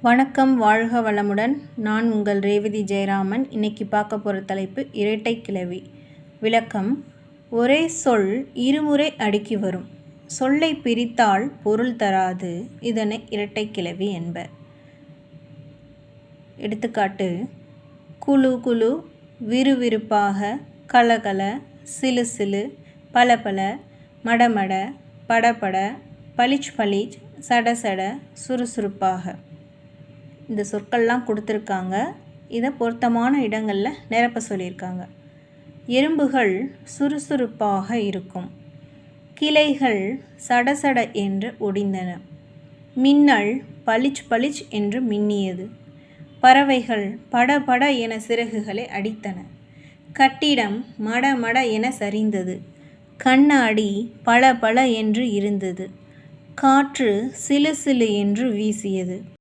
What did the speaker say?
வணக்கம் வாழ்க வளமுடன். நான் உங்கள் ரேவதி ஜெயராமன். இன்னைக்கு பார்க்க போகிற தலைப்பு இரட்டை கிளவி விளக்கம் ஒரே சொல் இருமுறை அடுக்கி வரும். சொல்லை பிரித்தால் பொருள் தராது. இதனை இரட்டை கிளவி என்பர். எடுத்துக்காட்டு குழு குழு விறுவிறுப்பாக கலகல சிலு சிலு பலபல மடமட படபட பளிச் பளிச் சட சட சுறுசுறுப்பாக இந்த சொற்கள்லாம் கொடுத்துருக்காங்க. இதை பொருத்தமான இடங்களில் நிரப்ப சொல்லியிருக்காங்க. எறும்புகள் சுறுசுறுப்பாக இருக்கும். கிளைகள் சடசட என்று ஒடிந்தன. மின்னல் பளிச் பளிச் என்று மின்னியது. பறவைகள் படபட என சிறகுகளை அடித்தன. கட்டிடம் மட மட என சரிந்தது. கண்ணாடி பல பல என்று இருந்தது. காற்று சிலு சிலு என்று வீசியது.